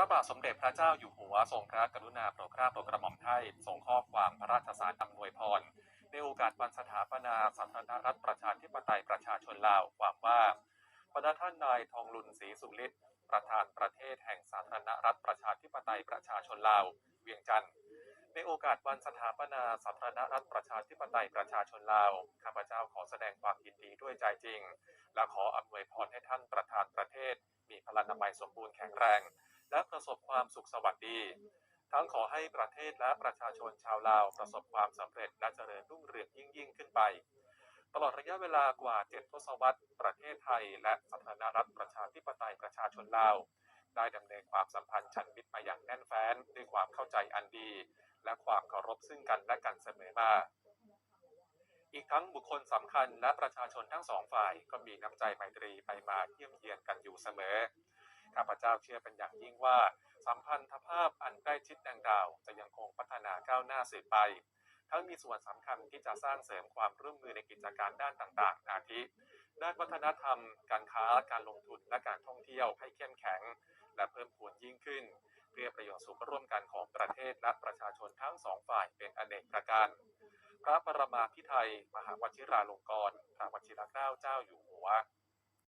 ระบาทสมเด็จพระเจ้าอยู่หัวทรงพระกรุณาโปรดเกล้าโปรดกระหม่อมไทยส่งข้อความพระราชสารอำนวยพรในโอกาสวันสถาปนาสาธารณรัฐประชาธิปไตยประชาชนลาวความว่าพระท่านนายทองลุนศรีสุฤทธิ์ประธานประเทศแห่งสาธารณรัฐประชาธิปไตยประชาชนลาวเวียงจันทร์ในโอกาสวันสถาปนาสาธารณรัฐประชาธิปไตยประชาชนลาวข้าพเจ้าขอแสดงความยินดีด้วยใจจริง และขออำนวยพรให้ท่านประธานประเทศ มีพลานามัยสมบูรณ์แข็งแรง และประสบความสุขสวัสดี ทั้งขอให้ประเทศและประชาชนชาวลาวประสบความสำเร็จและเจริญรุ่งเรืองยิ่งยิ่งขึ้นไป ตลอดระยะเวลากว่า7ทศวรรษ ประเทศไทย และสาธารณรัฐประชาธิปไตยประชาชนลาว ได้ดำเนินความสัมพันธ์ชันมิตรมาอย่างแน่นแฟ้นด้วยความเข้าใจอันดี และความเคารพซึ่งกันและกันเสมอมาอีกทั้งบุคคลสำคัญและประชาชนทั้งสองฝ่ายก็มีน้ำใจไมตรีไปมาเยี่ยมเยียนกันอยู่เสมอ ข้าพเจ้าเชื่อเป็นอย่างยิ่งว่า สัมพันธภาพอันใกล้ชิดดังกล่าว จะยังคงพัฒนาก้าวหน้าสืบไป ทั้งมีส่วนสำคัญที่จะสร้างเสริมความร่วมมือในกิจการด้านต่างๆ อาทิ ด้านวัฒนธรรม การค้า การลงทุน และการท่องเที่ยวให้เข้มแข็ง และเพิ่มพูนยิ่งขึ้น เพื่อประโยชน์สุขร่วมกันของประเทศและประชาชนทั้งสองฝ่ายเป็นอเนกประการ พระปรมาภิไธยมหาวชิราลงกรณ์พระวชิรเกล้าเจ้าอยู่หัว